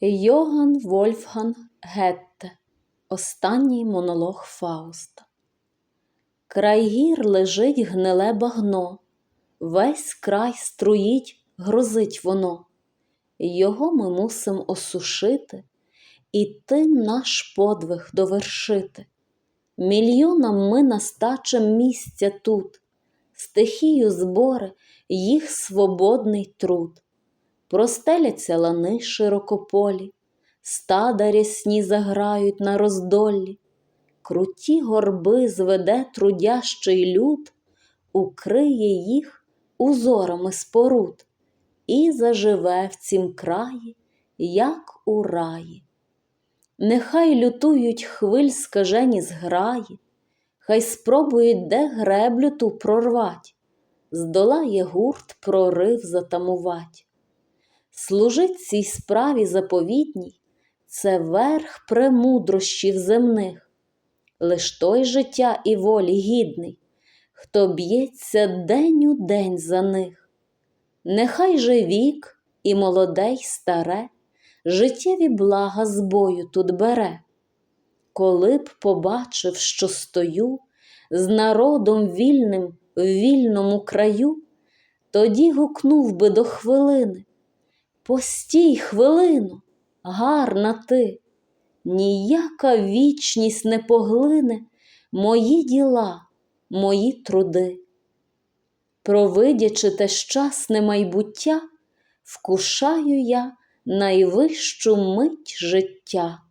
Йоган Вольфган Гетте. Останній монолог Фауста. Край гір лежить гниле багно, Весь край струїть, грозить воно. Його ми мусим осушити І тим наш подвиг довершити. Мільйонам ми настачем місця тут, Стихію збори, їх свободний труд. Простеляться лани широкополі, Стада рясні заграють на роздоллі, Круті горби зведе трудящий люд, Укриє їх узорами споруд І заживе в цім краї, як у раї. Нехай лютують хвиль скажені зграї, Хай спробують де греблю ту прорвать, Здолає гурт прорив затамувать. Служить цій справі заповітній це верх премудрощів земних, лиш той життя і волі гідний, хто б'ється день у день за них. Нехай же вік і молоде й старе, життєві блага з бою тут бере. Коли б побачив, що стою з народом вільним в вільному краю, тоді гукнув би до хвилини. Постій хвилину, гарна ти, ніяка вічність не поглине мої діла, мої труди. Провидячи те щасне майбуття, вкушаю я найвищу мить життя.